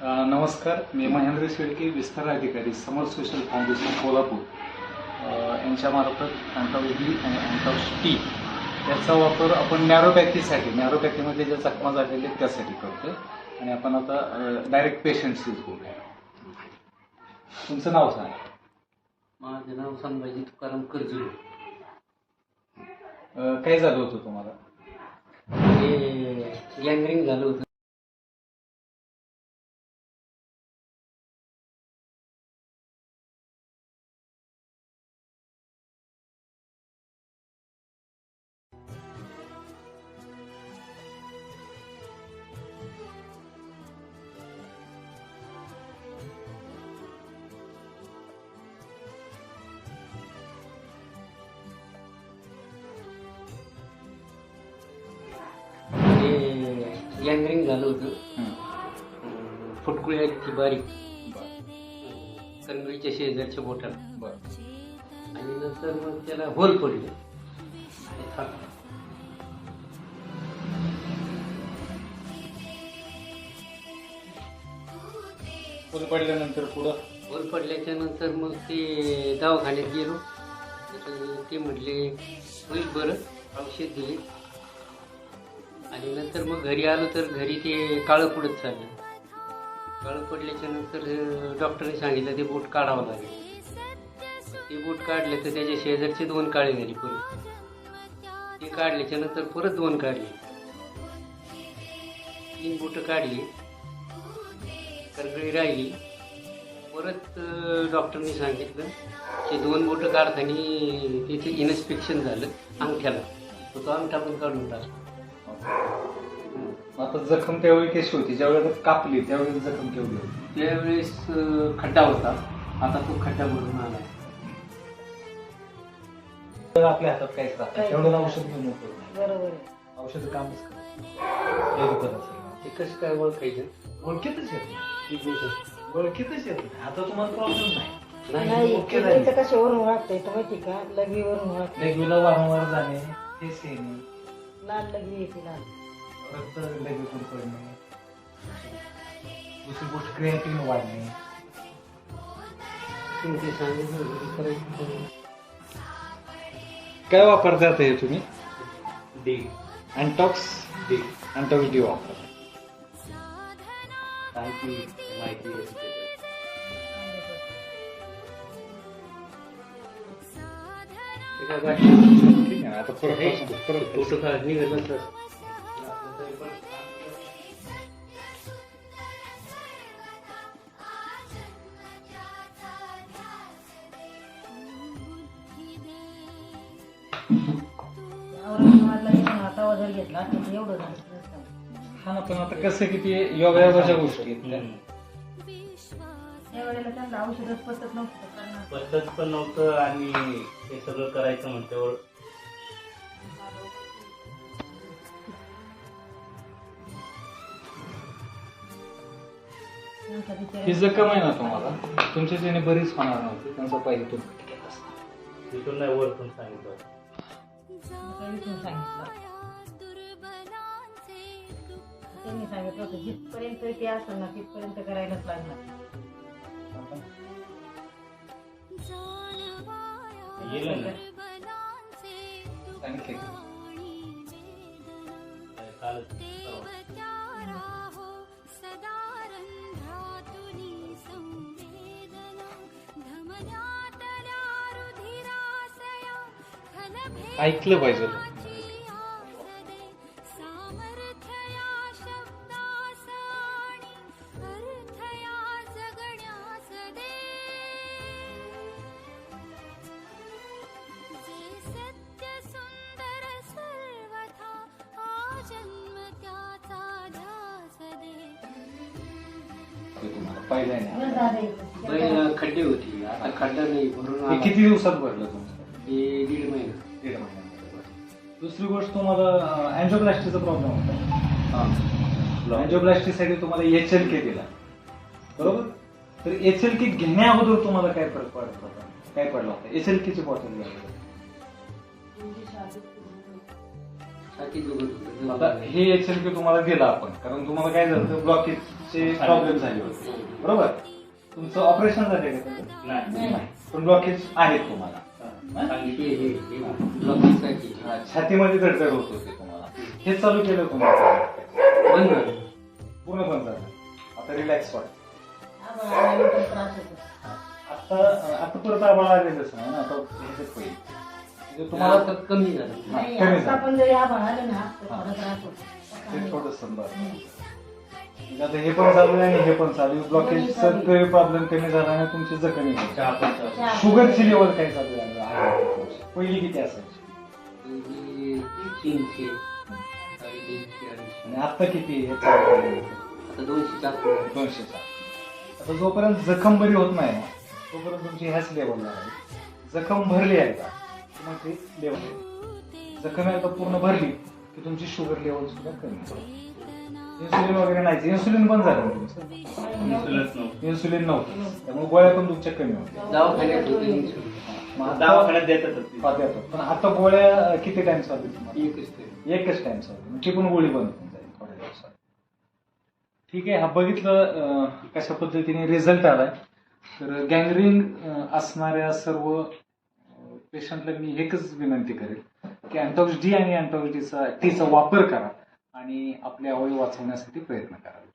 नमस्कार मी महेंद्र शेळके विस्तार अधिकारी समर सोशल फाउंडेशन कोल्हापूर. यांच्यामार्फत अँटॉल बी आणि अँटॉल टी याचा वापर आपण नॅरोपॅथीसाठी नॅरोपॅथीमध्ये ज्या जखमा झालेल्या आहेत त्यासाठी करतोय. आणि आपण आता डायरेक्ट पेशंटशीच बोलूया. तुमचं नाव सांगा. माझं नाव संभाजी तुकाराम कर्जुले अ, काय झालं होतं तुम्हाला? हे गँगरिंग झालं होतं. गँगरिंग झालं होतं. फुटकुळी आली ती बारीक. बरं. कणगीच्या शेजारच्या बोटाला. बरं. आणि नंतर मग त्याला होल पडले. फुल पडल्यानंतर पुढं? होल पडल्याच्या नंतर मग ते दवाखान्यात गेलो. तर ते म्हटले होईल बरं औषध दिले. आणि नंतर मग घरी आलो तर घरी ते काळं पडत चाललं. काळं पडल्याच्या नंतर डॉक्टरने सांगितलं ते बोट काढावं लागेल. ते बोट काढले तर त्याच्या शेजारचे दोन काळे झाले परत. ते काढल्याच्या नंतर परत दोन काढले. तीन बोटं काढली. करगळी राहिली. परत डॉक्टरनी सांगितलं की दोन बोटं काढताना तिथे इन्स्पेक्शन झालं अंगठ्याला. तो अंगठा पण काढून टाकला. आता जखम त्यावेळी कशी होती? ज्यावेळेला कापली त्यावेळेस जखम केवढी होती? त्यावेळेस अं, खड्डा होता. आता तो खड्डा भरून आला. तर आपल्या हातात काहीच राहत नाही. तेवढं औषध घेऊन उपयोग नाही बरोबर आहे. औषध कामच करत हे दुखत असेल ते कसं काय ओळखायचं? ओळखीतच येत नाही. ओळखीतच येत नाही. आता तुम्हाला प्रॉब्लेम नाही. नाही ओके झाली. इथं कशावरून वाटतंय तर माहिती का? लघवीवरून वाटतंय लेगूला वारंवार जाणे तेच येणे लाल लघवी येते लाल. रक्त लेगूतून पडणे दुसरी गोष्ट क्रिएटिव्ह वाढणे ते सांगितलं करायचं काय वापरतात हे तुम्ही? D. Antox D. Antox D वापरतात काय ती माहिती. ते काय बाकी? ना आता परत परत- परत फोटो काढ निघालं तर घेतला एवढं. हा ना पण आता कसं की ते योगायोगाच्या गोष्टी आहेत त्या. त्यावेळेला त्यांना औषधच नव्हतं पण नव्हतं आणि हे सगळं करायचं म्हटल्यावर ही जखम आहे ना तुम्हाला? तुमच्या ज्याने बरीच होणार नव्हती त्यांचा पाहिजे तो केला असता. तिथून नाही वरतून सांगितलं. त्यांना सांगितलं त्यांनी सांगितलं होतं जिथपर्यंत ते असेल ना तिथपर्यंत करायलाच लागणार. गेलं ना? आणखी कालच परवा. ऐकलं पाहिजे ते तुम्हाला. पहिला खड्डे होती. आता खड्डा नाही भरून हे आला. किती दिवसात भरलं तुमचं? हे दीड महिना. दीड. दुसरी गोष्ट तुम्हाला अँजिओप्लास्टीचा प्रॉब्लेम होता. अँजिओप्लास्टीसाठी तुम्हाला एच एल के दिला. बरोबर? तर एच एल के घेण्या अगोदर तुम्हाला काय फरक पडत होता? काय पडला होता? एच एल केची बॉटल दुखत होतं आता हे एच एल के तुम्हाला दिला आपण. कारण तुम्हाला काय झालं ब्लॉकेज चे प्रॉब्लेम झाले होते. बरोबर? तुमचं ऑपरेशन झाले का? नाही. नाही. पण ब्लॉकेज आहेत तुम्हाला. छातीमध्ये धडधड होत होते तुम्हाला. हे चालू केलं तुम्हाला बंद झालं. पूर्ण बंद झालं. आता रिलॅक्स वाटत आता आता परत आम्हाला आलेलंच नाही ना आता ह्याच्यात होईल म्हणजे तुम्हाला आता कमी झालं. हा, कमी आता झालं. तर थोडस म्हणजे आता हे पण चालू आहे आणि हे पण चालू आहे ब्लॉकेज सगळे प्रॉब्लेम कमी झाला आणि तुमची जखमी झाली. चहा पण चालू. शुगरची लेवल काय चालू आहे पहिली किती असायची म्हणजे तीनशे साडेतीनशे अडीचशे. आणि आता किती आहे? चालू आहे. आता दोनशे चाकू दोनशे आता जोपर्यंत जखम बरी होत नाही ना तोपर्यंत तुमची ह्याच लेवलला आहे. जखम भरली आहे का? मग ते लेवल जखम एकदा पूर्ण भरली की तुमची शुगर लेवल सुद्धा कमी होईल इन्सुलिन वगैरे नाही इन्सुलिन बंद झालं. इन्सुलिन नव्हतं त्यामुळे गोळ्या पण तुमच्या कमी होत्या दवाखान्यात होते insulin. दवाखान्यात देतात ते. हा. पण आता गोळ्या किती टाइम चालू एकच. एकच टाइम चालू ती पण गोळी बंद होऊन जाईल थोड्या दिवसात ठीक आहे हा बघितलं अं, कशा पद्धतीने रिझल्ट आलाय तर गँगरिंग असणाऱ्या सर्व पेशंटला मी एकच विनंती करेल की अँटॉक्स डी आणि अँटॉक्स डीचा टीचा वापर करा आणि आपले अवयव वाचवण्यासाठी प्रयत्न करावे.